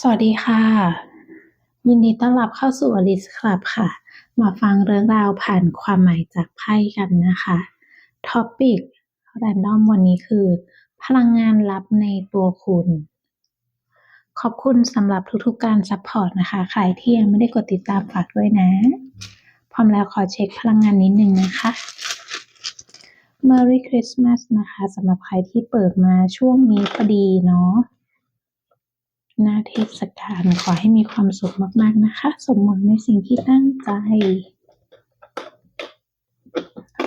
สวัสดีค่ะ ยินดีต้อนรับเข้าสู่ Alice Club ค่ะ มาฟังเรื่องราวผ่านความหมายจากไพ่กันนะคะ Topic Random วันนี้คือ พลังงานลับในตัวคุณ ขอบคุณสำหรับทุกๆการซัพพอร์ตนะคะ ใครที่ยังไม่ได้กดติดตามฝากด้วยนะ พร้อมแล้วขอเช็คพลังงานนิดนึงนะคะ Merry Christmas นะคะสำหรับใครที่เปิดมาช่วงนี้พอดีเนาะ หน้าเทศกาลขอให้มีความสุขมากๆนะคะ สมหวังในสิ่งที่ตั้งใจ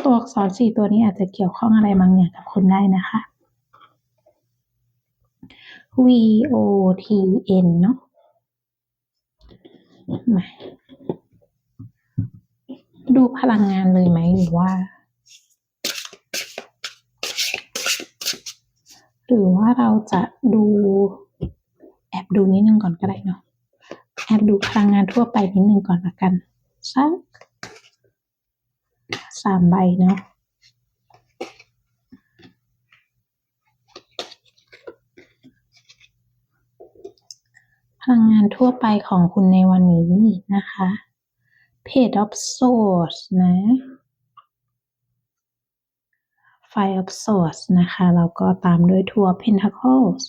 ตัวอักษรสี่ตัวนี้อาจจะเกี่ยวข้องอะไรบางอย่างกับคุณได้นะคะ V O T N เนาะมาดูพลังงานเลยไหมหรือว่า หรือว่าเราจะดู แอบดูนิดนึงก่อนก็ได้เนาะแอบดูพลังงานทั่วไปนิดนึงก่อนละกันสักสามใบเนาะพลังงานทั่วไปของคุณในวันนี้นะคะ Page of Swords นะ Five of Swords นะคะ แล้วก็ตามด้วย Two of Pentacles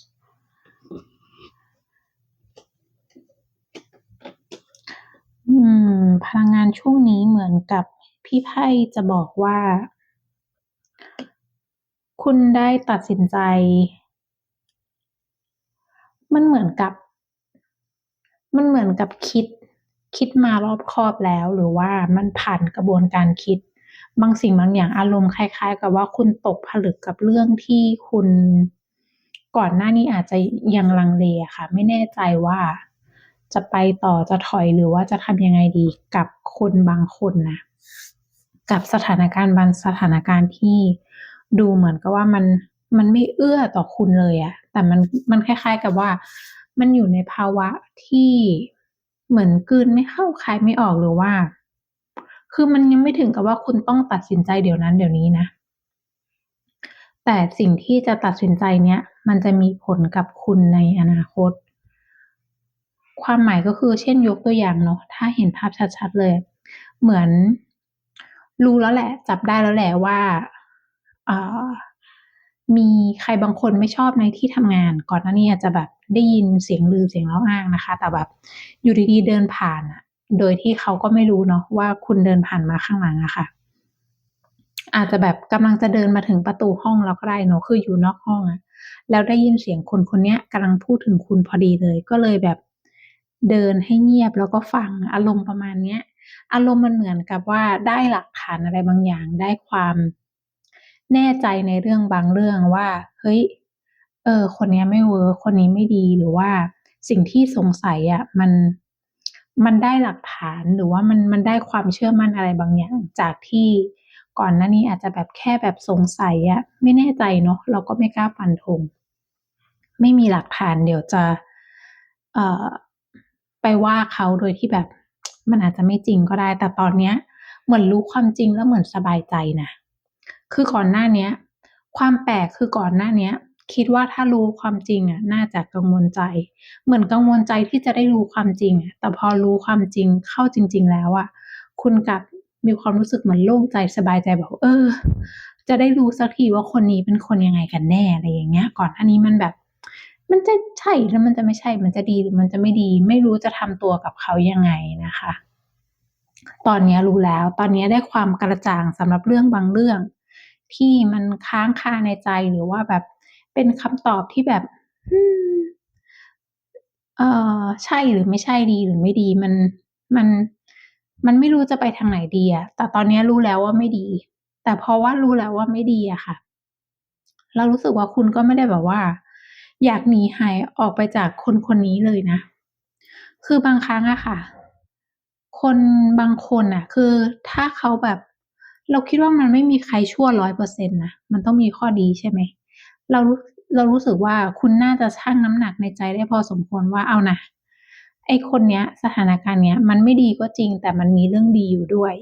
อืม พลังงานช่วงนี้เหมือนกับพี่ไพ่จะบอกว่า คุณได้ตัดสินใจ มันเหมือนกับ มันเหมือนกับคิด คิดมารอบคอบแล้ว หรือว่ามันผ่านกระบวนการคิด บางสิ่งบางอย่างอารมณ์คล้าย ๆ กับว่าคุณตกผลึกกับเรื่องที่คุณ ก่อนหน้านี้อาจจะยังลังเลอะค่ะ ไม่แน่ใจว่า จะไปต่อจะถอยหรือว่าจะทำยังไงดีกับคนบางคนนะกับสถานการณ์บางสถานการณ์ที่ดูเหมือนกับว่ามันมันไม่เอื้อต่อคุณเลยอะแต่มันมันคล้าย ๆ กับว่า มันอยู่ในภาวะที่เหมือนกืนไม่เข้าคายไม่ออกหรือว่า คือมันยังไม่ถึงกับว่าคุณต้องตัดสินใจเดี๋ยวนั้นเดี๋ยวนี้นะ แต่สิ่งที่จะตัดสินใจเนี้ยมันจะมีผลกับคุณในอนาคต ความหมายก็คือเช่นยกตัวอย่างเนาะถ้าเห็นภาพชัดๆเลย เหมือนรู้แล้วแหละ จับได้แล้วแหละว่าอามีใครบางคนไม่ชอบในที่ทำงาน ก่อนหน้านี้อาจจะแบบได้ยินเสียงลือเสียงเล่าอ้างนะคะ แต่แบบอยู่ดีๆเดินผ่านอะโดยที่เขาก็ไม่รู้เนาะว่าคุณเดินผ่านมาข้างหลังอะค่ะ อาจจะแบบกำลังจะเดินมาถึงประตูห้องแล้วก็ได้เนาะคืออยู่นอกห้องอะแล้วได้ยินเสียงคนคนนี้กำลังพูดถึงคุณพอดีเลย ก็เลยแบบ เดินให้เงียบแล้วก็ฟังอารมณ์ประมาณเนี้ย อารมณ์มันเหมือนกับว่าได้หลักฐานอะไรบางอย่างได้ความแน่ใจในเรื่องบางเรื่องว่า เฮ้ย เออ คนนี้ไม่เวิร์คนนี้ไม่ดีหรือว่าสิ่งที่สงสัยอะมันมันได้หลักฐานหรือว่ามันมันได้ความเชื่อมั่นอะไรบางอย่าง จากที่ก่อนหน้านี้อาจจะแบบแค่แบบสงสัยอะไม่แน่ใจเนาะเราก็ไม่กล้าฟันธงไม่มีหลักฐานเดี๋ยวจะ เอ่อ ไปว่าเขาโดยที่แบบ มันอาจจะไม่จริงก็ได้ แต่ตอนเนี้ยเหมือนรู้ความจริงแล้วเหมือนสบายใจนะคือก่อนหน้าเนี้ย ความแปลกคือก่อนหน้าเนี้ย คิดว่าถ้ารู้ความจริงอะ น่าจะกังวลใจ เหมือนกังวลใจที่จะได้รู้ความจริงอะแต่พอรู้ความจริงเข้าจริง ๆ แล้วอะ คุณกลับมีความรู้สึกเหมือนโล่งใจสบายใจแบบเออ จะได้รู้สักทีว่าคนนี้เป็นคนยังไงกันแน่อะไรอย่างเงี้ย ก่อนอันนี้มันแบบ มันจะใช่แล้วมันจะไม่ใช่ มันจะดีหรือมันจะไม่ดี ไม่รู้จะทำตัวกับเขายังไงนะคะ ตอนนี้รู้แล้ว ตอนนี้ได้ความกระจ่างสำหรับเรื่องบางเรื่อง ที่มันค้างคาในใจหรือว่าแบบเป็นคำตอบที่แบบเออใช่หรือไม่ใช่ดีหรือไม่ดีมันมันมันไม่รู้จะไปทางไหนดีอะแต่ตอนนี้รู้แล้วว่าไม่ดี แต่เพราะว่ารู้แล้วว่าไม่ดีอะค่ะ เรารู้สึกว่าคุณก็ไม่ได้แบบว่า อยากหนีหายออกไปจากคนคนนี้เลยนะ คือบางครั้งอะค่ะ คนบางคนอะคือถ้าเขาแบบ เราคิดว่ามันไม่มีใครชั่วร้อยเปอร์เซ็นต์นะมันต้องมีข้อดีใช่ไหมเรารู้เรารู้สึกว่าคุณน่าจะชั่งน้ำหนักในใจได้พอสมควรว่าเอานะไอคนเนี้ย สถานการณ์เนี้ย มันไม่ดีก็จริง แต่มันมีเรื่องดีอยู่ด้วย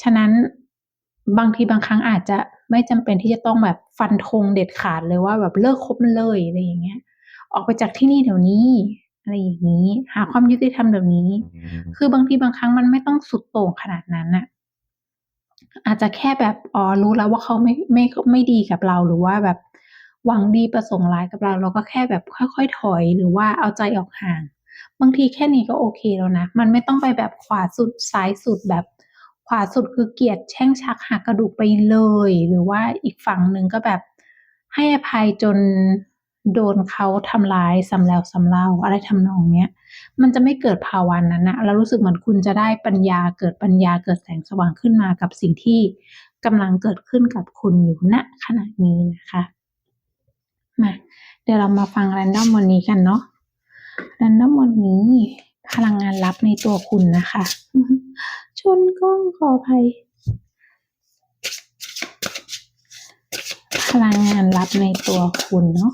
ฉะนั้นบางทีบางครั้งอาจจะ ไม่จำเป็นที่จะต้องแบบฟันธงเด็ดขาดเลยว่าแบบเลิกคบมันเลยอะไรอย่างเงี้ย ออกไปจากที่นี่เดี๋ยวนี้อะไรอย่างนี้ หาความยุติธรรมแบบนี้ คือบางทีบางครั้งมันไม่ต้องสุดโต่งขนาดนั้นน่ะอาจจะแค่แบบอ๋อรู้แล้วว่าเขาไม่ไม่ไม่ดีกับเราหรือว่าแบบหวังดีประสงค์ร้ายกับเรา เราก็แค่แบบค่อย ๆ ถอยหรือว่าเอาใจออกห่าง บางทีแค่นี้ก็โอเคแล้วนะ มันไม่ต้องไปแบบขวาสุดซ้ายสุดแบบ ขวาสุดคือเกลียดแช่งชักหักกระดูกไปเลย หรือว่าอีกฝั่งหนึ่งก็แบบให้อภัยจนโดนเขาทำร้ายซ้ำแล้วซ้ำเล่าอะไรทำนองเนี้ย มันจะไม่เกิดภาวะนั้นนะแล้วรู้สึกเหมือนคุณจะได้ปัญญาเกิดปัญญาเกิดแสงสว่างขึ้นมากับสิ่งที่กำลังเกิดขึ้นกับคุณอยู่ณขณะนี้นะคะมาเดี๋ยวเรามาฟังแรนดอมวันนี้กันเนาะแรนดอมวันนี้พลังงานลับในตัวคุณนะคะ ชนกล้องขออภัย พลังงานลับในตัวคุณเนาะ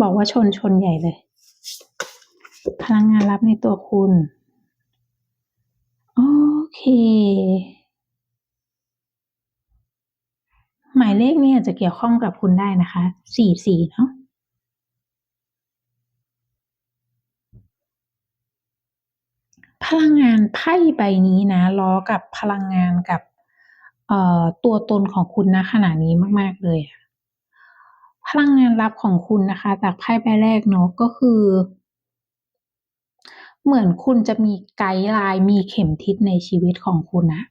บอกว่าชนชนใหญ่เลย พลังงานลับในตัวคุณ โอเค หมายเลขนี้อาจจะเกี่ยวข้องกับคุณได้นะคะสี่สี่เนาะ พลังงานไพ่ใบนี้นะล้อกับพลังงานกับเอ่อตัวตนของคุณณขณะนี้มาก ๆ เลย พลังงานลับของคุณนะคะ จากไพ่ใบแรกเนาะก็คือ เหมือนคุณจะมีไกด์ไลน์มีเข็มทิศในชีวิตของคุณนะ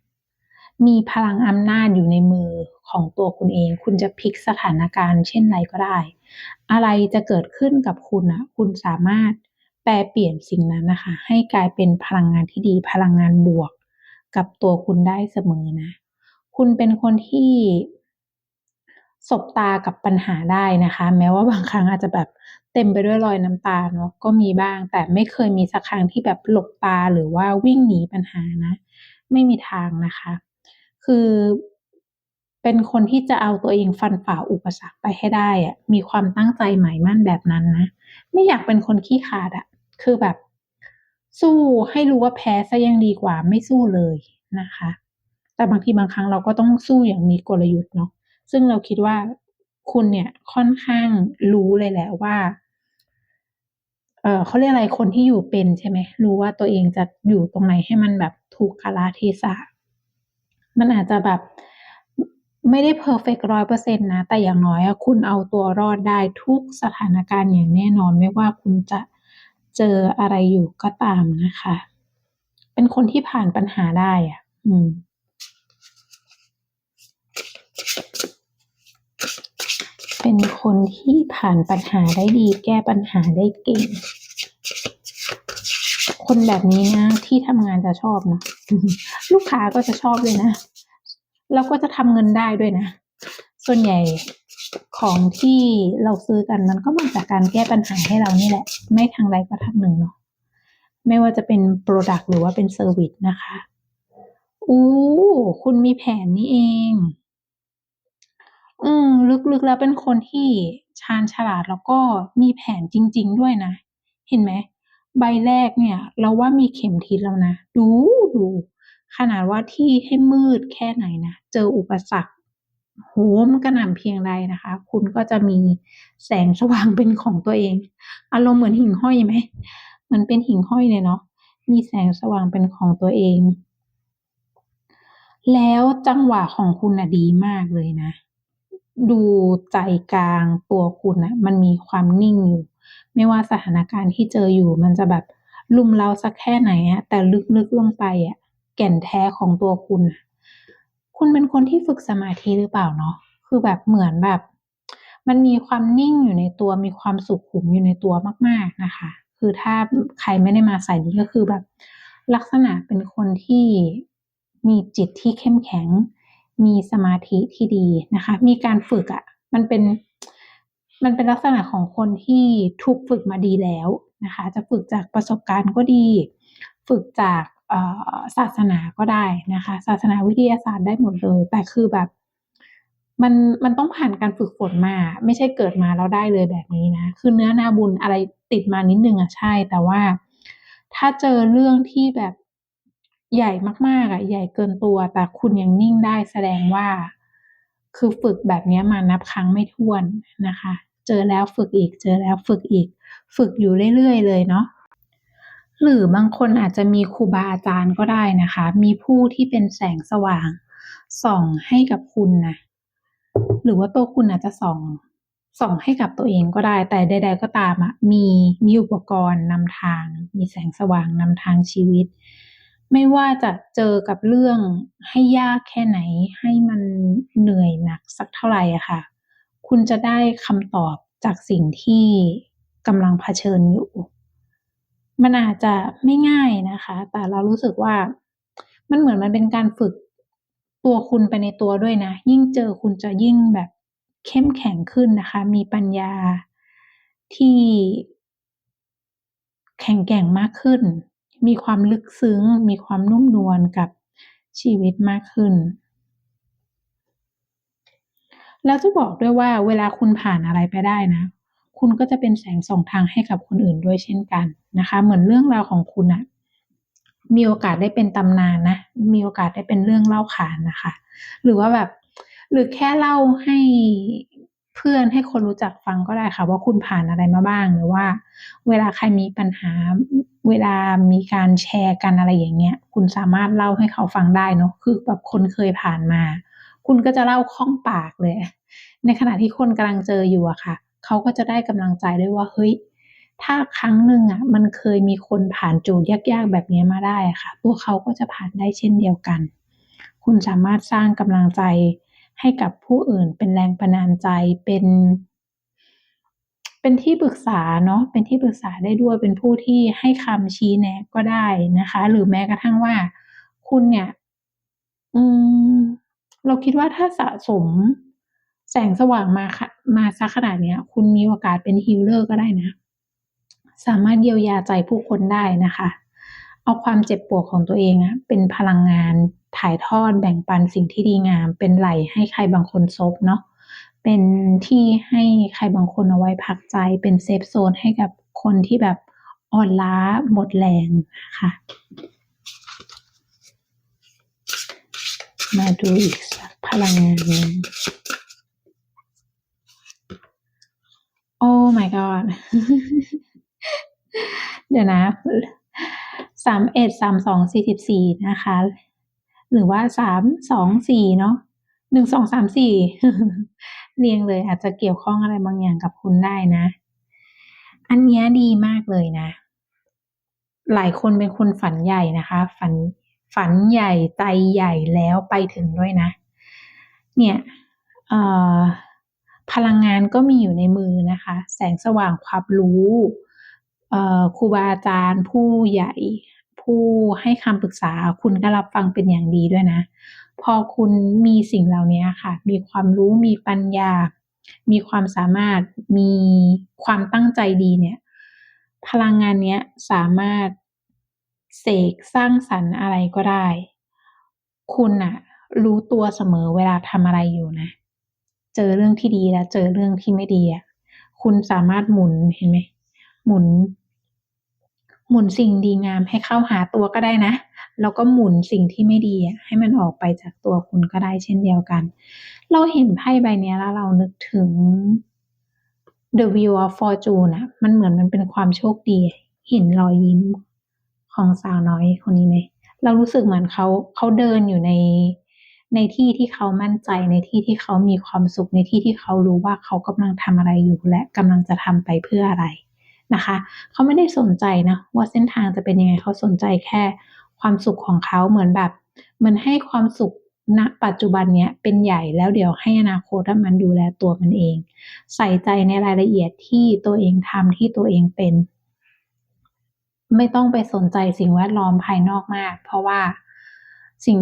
มีพลังอำนาจอยู่ในมือของตัวคุณเอง คุณจะพลิกสถานการณ์เช่นไรก็ได้ อะไรจะเกิดขึ้นกับคุณนะคุณสามารถ แปลเปลี่ยนสิ่งนั้นนะคะ ให้กลายเป็นพลังงานที่ดีพลังงานบวก กับตัวคุณได้เสมอนะ คุณเป็นคนที่สบตากับปัญหาได้นะคะ แม้ว่าบางครั้งอาจจะแบบเต็มไปด้วยรอยน้ำตาเนาะก็มีบ้าง แต่ไม่เคยมีสักครั้งที่แบบหลบตาหรือว่าวิ่งหนีปัญหานะ ไม่มีทางนะคะ คือเป็นคนที่จะเอาตัวเองฟันฝ่าอุปสรรคไปให้ได้อะมีความตั้งใจหมายมั่นแบบนั้นนะ ไม่อยากเป็นคนขี้ขลาดอะ คือแบบ สู้ให้รู้ว่าแพ้เสียยังดีกว่าไม่สู้เลยนะคะ แต่บางทีบางครั้งเราก็ต้องสู้อย่างมีกลยุทธ์เนาะซึ่งเราคิดว่าคุณเนี่ยค่อนข้างรู้เลยแหละว่าเอ่อเขาเรียกอะไรคนที่อยู่เป็นใช่ไหมรู้ว่าตัวเองจะอยู่ตรงไหนให้มันแบบถูกกาลเทศะมันอาจจะแบบไม่ได้เพอร์เฟกต์100%นะ แต่อย่างน้อยคุณเอาตัวรอดได้ทุกสถานการณ์อย่างแน่นอน ไม่ว่าคุณจะ เจออะไรอยู่ก็ตามนะคะ เป็นคนที่ผ่านปัญหาได้อะอืมเป็นคนที่ผ่านปัญหาได้ดี แก้ปัญหาได้เก่ง คนแบบนี้นะที่ทำงานจะชอบเนาะลูกค้าก็จะชอบด้วยนะ แล้วก็จะทำเงินได้ด้วยนะ ส่วนใหญ่ ของที่เราซื้อกันมันก็มาจากการแก้ปัญหาให้เรานี่แหละ ไม่ทางใดก็ทางหนึ่งเนาะไม่ว่าจะเป็นพรดักต์หรือว่าเป็นเซอร์วิสนะคะโอ้คุณมีแผนนี่เอง อืมลึกๆแล้วเป็นคนที่ชาญฉลาดแล้วก็มีแผนจริง ๆ ด้วยนะ เห็นไหมใบแรกเนี่ย เราว่ามีเข็มทิศแล้วนะ ดูดูขนาดว่าที่ให้มืดแค่ไหนนะ เจออุปสรรค โอ้มกระหน่ำเพียงใดนะคะ คุณก็จะมีแสงสว่างเป็นของตัวเอง อารมณ์เหมือนหิ่งห้อยไหมเหมือนเป็นหิ่งห้อยเลยเนาะมีแสงสว่างเป็นของตัวเอง แล้วจังหวะของคุณน่ะดีมากเลยนะ ดูใจกลางตัวคุณนะมันมีความนิ่งอยู่ ไม่ว่าสถานการณ์ที่เจออยู่ มันจะแบบรุมเร้าสักแค่ไหนอะแต่ลึกๆลงไปอะแก่นแท้ของตัวคุณนะ คุณเป็นคนที่ฝึกสมาธิหรือเปล่าเนาะคือแบบเหมือนแบบ มันมีความนิ่งอยู่ในตัวมีความสุขุมอยู่ในตัวมาก ๆนะคะ คือถ้าใครไม่ได้มาสายนี้ก็คือแบบ ลักษณะเป็นคนที่มีจิตที่เข้มแข็ง มีสมาธิที่ดีนะคะ มีการฝึกอะมันเป็นมันเป็นลักษณะของคนที่ถูกฝึกมาดีแล้วนะคะ จะฝึกจากประสบการณ์ก็ดี ฝึกจาก ศาสนาก็ได้นะคะ ศาสนาวิทยาศาสตร์ได้หมดเลย แต่คือแบบมันมันต้องผ่านการฝึกฝนมา ไม่ใช่เกิดมาแล้วได้เลยแบบนี้นะ คือเนื้อนาบุญอะไรติดมานิดนึงอะใช่ แต่ว่าถ้าเจอเรื่องที่แบบใหญ่มากๆอะใหญ่เกินตัว แต่คุณยังนิ่งได้แสดงว่า คือฝึกแบบนี้มานับครั้งไม่ถ้วนนะคะ เจอแล้วฝึกอีก เจอแล้วฝึกอีก ฝึกอยู่เรื่อยๆเลยเนาะ หรือบางคนอาจจะมีครูบาอาจารย์ก็ได้นะคะ มีผู้ที่เป็นแสงสว่าง ส่องให้กับคุณนะหรือว่าตัวคุณอาจจะส่องส่องให้กับตัวเองก็ได้ แต่ใด ๆ ก็ตามอะมีมีอุปกรณ์นำทาง มีแสงสว่างนำทางชีวิต ไม่ว่าจะเจอกับเรื่องให้ยากแค่ไหน ให้มันเหนื่อยหนักสักเท่าไหรอะค่ะ คุณจะได้คำตอบจากสิ่งที่กำลังเผชิญอยู่ มันอาจจะไม่ง่ายนะคะ แต่เรารู้สึกว่า มันเหมือนมันเป็นการฝึกตัวคุณไปในตัวด้วยนะ ยิ่งเจอคุณจะยิ่งแบบเข้มแข็งขึ้นนะคะ มีปัญญาที่ แข็งแกร่งมากขึ้น มีความลึกซึ้ง มีความนุ่มนวลกับชีวิตมากขึ้น แล้วจะบอกด้วยว่าเวลาคุณผ่านอะไรไปได้นะ คุณก็จะเป็นแสงส่องทางให้กับคนอื่นด้วยเช่นกันนะคะ เหมือนเรื่องราวของคุณน่ะมีโอกาสได้เป็นตำนานนะ มีโอกาสได้เป็นเรื่องเล่าขานนะคะ หรือว่าแบบ หรือแค่เล่าให้เพื่อนให้คนรู้จักฟังก็ได้ค่ะ ว่าคุณผ่านอะไรมาบ้างหรือว่า เวลาใครมีปัญหา เวลามีการแชร์กันอะไรอย่างเงี้ย คุณสามารถเล่าให้เขาฟังได้เนาะคือแบบคนเคยผ่านมา คุณก็จะเล่าคล่องปากเลย ในขณะที่คนกำลังเจออยู่อะค่ะ เขาก็จะได้กำลังใจด้วยว่าเฮ้ยถ้าครั้งหนึ่งอะมันเคยมีคนผ่านโจทย์ยากๆ แบบนี้มาได้ค่ะ ตัวเขาก็จะผ่านได้เช่นเดียวกัน คุณสามารถสร้างกำลังใจให้กับผู้อื่น เป็นแรงบันาลใจเป็น เป็นที่ปรึกษาเนาะเป็นที่ปรึกษาได้ด้วยเป็นผู้ที่ให้คำชี้แนะก็ได้นะคะ หรือแม้กระทั่งว่า คุณเนี่ย อืม เราคิดว่าถ้าสะสมแสงสว่างมาข มาเสียขนาดเนี้ยคุณมีโอกาสเป็น healer ก็ได้นะ สามารถเยียวยาใจผู้คนได้นะคะ เอาความเจ็บปวดของตัวเองอะเป็นพลังงานถ่ายทอดแบ่งปันสิ่งที่ดีงาม เป็นไหลให้ใครบางคนซบเนาะเป็นที่ให้ใครบางคนเอาไว้พักใจ เป็นเซฟโซนให้กับคนที่แบบอ่อนล้าหมดแรงค่ะมาดูอีกสักพลังงานหนึ่ง Oh my god เดี๋ยวนะ31 32 44นะคะ หรือว่า3 2 4เนาะ1 2 3 4เรียงเลย อาจจะเกี่ยวข้องอะไรบางอย่างกับคุณได้นะ อันนี้ดีมากเลยนะ หลายคนเป็นคนฝันใหญ่นะคะ ฝันฝันใหญ่ใจใหญ่แล้วไปถึงด้วยนะ เนี่ย เอ่อ พลังงานก็มีอยู่ในมือนะคะ แสงสว่างความรู้ครูบาอาจารย์ ผู้ใหญ่ ผู้ให้คำปรึกษา คุณก็รับฟังเป็นอย่างดีด้วยนะ พอคุณมีสิ่งเหล่านี้ค่ะ มีความรู้มีปัญญา มีความสามารถมีความตั้งใจดีเนี่ย พลังงานเนี้ยสามารถเสกสร้างสรรค์อะไรก็ได้ คุณน่ะรู้ตัวเสมอเวลาทำอะไรอยู่นะ เจอเรื่องที่ดีและเจอเรื่องที่ไม่ดีอะคุณสามารถหมุนเห็นไหมหมุน หมุนสิ่งดีงามให้เข้าหาตัวก็ได้นะแล้วก็หมุนสิ่งที่ไม่ดีให้มันออกไปจากตัวคุณก็ได้เช่นเดียวกัน เราเห็นไพ่ใบนี้แล้วเรานึกถึง The Wheel of Fortune น่ะมันเหมือนมันเป็นความโชคดี เห็นรอยยิ้มของสาวน้อยคนนี้ไหมเรารู้สึกเหมือนเขาเขาเดินอยู่ใน ในที่ที่เขามั่นใจในที่ที่เขามีความสุขในที่ที่เขารู้ว่าเขากำลังทำอะไรอยู่ และกำลังจะทำไปเพื่ออะไรนะคะ เขาไม่ได้สนใจนะว่าเส้นทางจะเป็นยังไงเขาสนใจแค่ความสุขของเขาเหมือนแบบเหมือนให้ความสุขณปัจจุบันเนี้ยเป็นใหญ่แล้วเดี๋ยวให้อนาคตมันดูแลตัวมันเอง ใส่ใจในรายละเอียดที่ตัวเองทำที่ตัวเองเป็น ไม่ต้องไปสนใจสิ่งแวดล้อมภายนอกมาก เพราะว่า สิ่ง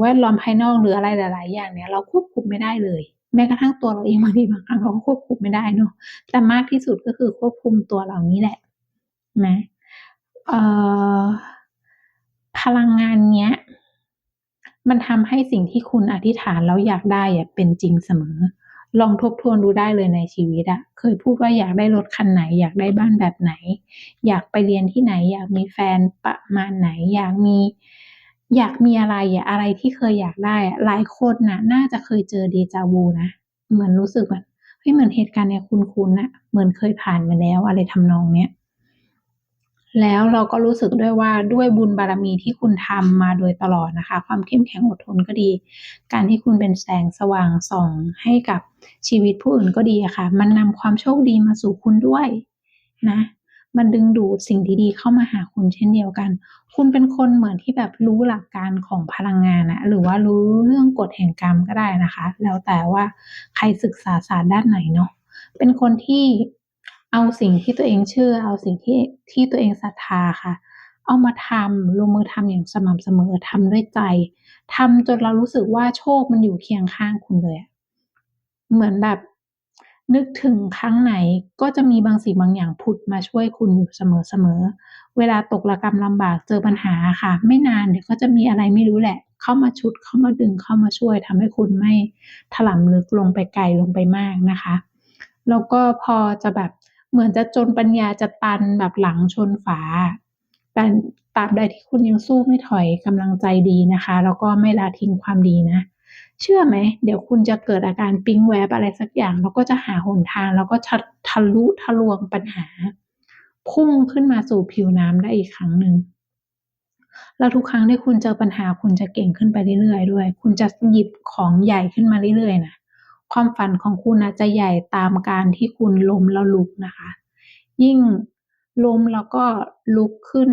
แวดล้อมภายนอกหรืออะไรหลาย ๆ อย่างเนี่ยเราควบคุมไม่ได้เลย แม้กระทั่งตัวเราเองบางทีบางครั้งเราก็ควบคุมไม่ได้เนาะแต่มากที่สุดก็คือควบคุมตัวเรานี่แหละนะพลังงานเนี้ย มันทำให้สิ่งที่คุณอธิษฐานแล้วอยากได้อะเป็นจริงเสมอ ลองทบทวนดูได้เลยในชีวิตอะเคยพูดว่าอยากได้รถคันไหน อยากได้บ้านแบบไหน อยากไปเรียนที่ไหน อยากมีแฟนประมาณไหน อยากมี อยากมีอะไรอะอะไรที่เคยอยากได้อะหลายคนน่ะน่าจะเคยเจอ déjà vu นะเหมือนรู้สึกแบบเฮ้ยเหมือนเหตุการณ์เนี้ยคุ้นๆน่ะเหมือนเคยผ่านมาแล้วอะไรทำนองเนี้ยแล้วเราก็รู้สึกด้วยว่าด้วยบุญบารมีที่คุณทำมาโดยตลอดนะคะ ความเข้มแข็งอดทนก็ดี การที่คุณเป็นแสงสว่างส่องให้กับชีวิตผู้อื่นก็ดีอะค่ะ มันนำความโชคดีมาสู่คุณด้วยนะ มันดึงดูดสิ่งดีๆเข้ามาหาคุณเช่นเดียวกัน คุณเป็นคนเหมือนที่แบบรู้หลักการของพลังงานอะหรือว่ารู้เรื่องกฎแห่งกรรมก็ได้นะคะ แล้วแต่ว่าใครศึกษาศาสตร์ด้านไหนเนาะเป็นคนที่เอาสิ่งที่ตัวเองเชื่อ เอาสิ่งที่ที่ตัวเองศรัทธาค่ะ เอามาทำลงมือทำอย่างสม่ำเสมอทำด้วยใจทำจนเรารู้สึกว่าโชคมันอยู่เคียงข้างคุณเลยเหมือนแบบ นึกถึงครั้งไหนก็จะมีบางสิ่งบางอย่างผุดมาช่วยคุณอยู่เสมอๆ เวลาตกระกำลำบากเจอปัญหาค่ะ ไม่นานเดี๋ยวก็จะมีอะไรไม่รู้แหละ เข้ามาฉุดเข้ามาดึงเข้ามาช่วยทำให้คุณไม่ถลำลึกลงไปไกลลงไปมากนะคะแล้วก็พอจะแบบเหมือนจะจนปัญญาจะตันแบบหลังชนฝาแต่ตราบใดที่คุณยังสู้ไม่ถอยกำลังใจดีนะคะ แล้วก็ไม่ละทิ้งความดีนะ เชื่อไหม เดี๋ยวคุณจะเกิดอาการปิ๊งแวบอะไรสักอย่าง แล้วก็จะหาหนทาง แล้วก็ทะลุทะลวงปัญหา พุ่งขึ้นมาสู่ผิวน้ำได้อีกครั้งหนึ่งแล้วทุกครั้งที่คุณเจอปัญหาคุณจะเก่งขึ้นไปเรื่อยๆด้วย คุณจะหยิบของใหญ่ขึ้นมาเรื่อยๆน่ะความฝันของคุณนะจะใหญ่ตามการที่คุณล้มแล้วลุกนะคะ ยิ่งล้มแล้วก็ลุกขึ้น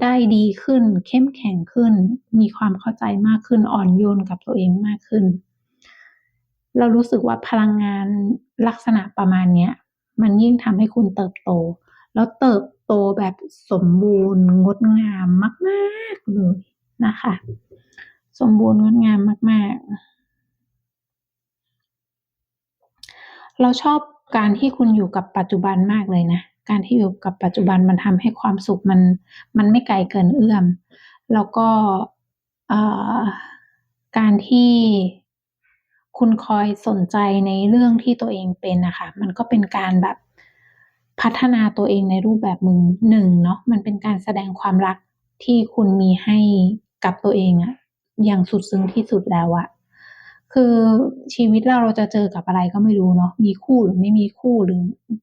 ได้ดีขึ้น เข้มแข็งขึ้น มีความเข้าใจมากขึ้น อ่อนโยนกับตัวเองมากขึ้น เรารู้สึกว่าพลังงานลักษณะประมาณเนี้ยมันยิ่งทำให้คุณเติบโต แล้วเติบโตแบบสมบูรณ์งดงามมากๆเลยนะคะ สมบูรณ์งดงามมาก ๆ เราชอบการที่คุณอยู่กับปัจจุบันมากเลยนะ การที่อยู่กับปัจจุบันมันทำให้ความสุขมันมันไม่ไกลเกินเอื้อม แล้วก็การที่คุณคอยสนใจในเรื่องที่ตัวเองเป็นนะคะมันก็เป็นการแบบพัฒนาตัวเองในรูปแบบหนึ่งหนึ่งเนาะมันเป็นการแสดงความรักที่คุณมีให้กับตัวเองอะอย่างสุดซึ้งที่สุดแล้วอะ คือชีวิตเราเราจะเจอกับอะไรก็ไม่รู้เนาะมีคู่หรือไม่มีคู่หรือ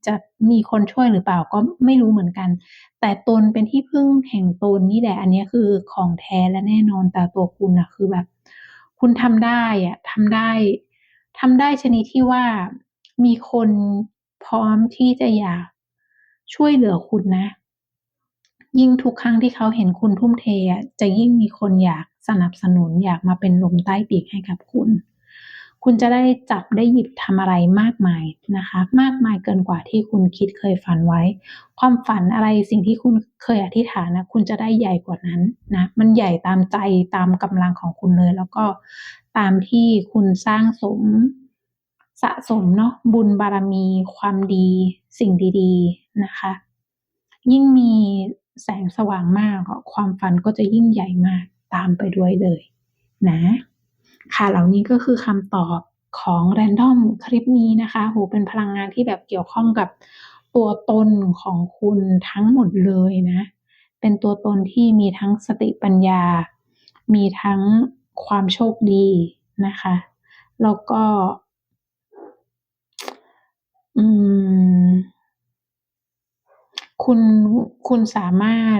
จะมีคนช่วยหรือเปล่าก็ไม่รู้เหมือนกัน แต่ตนเป็นที่พึ่งแห่งตนนี่แหละ อันนี้คือของแท้และแน่นอนแต่ตัวคุณนะคือแบบ คุณทำได้อะทำได้ทำได้ชนิดที่ว่ามีคนพร้อมที่จะอยากช่วยเหลือคุณนะ ยิ่งทุกครั้งที่เขาเห็นคุณทุ่มเทจะยิ่งมีคนอยากสนับสนุนอยากมาเป็นลมใต้ปีกให้กับคุณ คุณจะได้จับได้หยิบทำอะไรมากมายนะคะ มากมายเกินกว่าที่คุณคิดเคยฝันไว้ ความฝันอะไรสิ่งที่คุณเคยอธิษฐานนะคุณจะได้ใหญ่กว่านั้นนะมันใหญ่ตามใจตามกำลังของคุณเลย แล้วก็ตามที่คุณสร้างสมสะสมเนาะบุญบารมี ความดี สิ่งดีๆนะคะ ยิ่งมีแสงสว่างมากความฝันก็จะยิ่งใหญ่มากตามไปด้วยเลย นะ ค่ะแล้วนี่ก็คือคำตอบของ Random คลิปนี้นะคะโอ้โฮเป็นพลังงานที่แบบเกี่ยวข้องกับตัวตนของคุณทั้งหมดเลยนะ เป็นตัวตนที่มีทั้งสติปัญญา มีทั้งความโชคดีนะคะ แล้วก็ อืม คุณ คุณสามารถ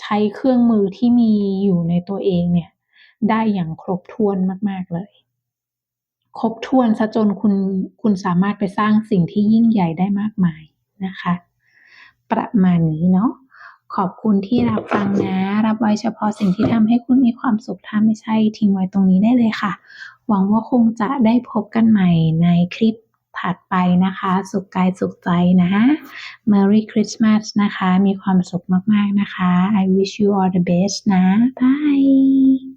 ใช้เครื่องมือที่มีอยู่ในตัวเองเนี่ย ได้อย่างครบถ้วนมาก ๆ เลย ครบถ้วนเสียจนคุณคุณสามารถไปสร้างสิ่งที่ยิ่งใหญ่ได้มากมายนะคะ ประมาณนี้เนาะขอบคุณที่รับฟังนะ รับไว้เฉพาะสิ่งที่ทำให้คุณมีความสุขถ้าไม่ใช่ทิ้งไว้ตรงนี้ได้เลยค่ะ หวังว่าคงจะได้พบกันใหม่ในคลิปถัดไปนะคะ สุขกายสุขใจนะ Merry Christmas นะคะ มีความสุขมาก ๆ นะคะ I wish you all the best นะบาย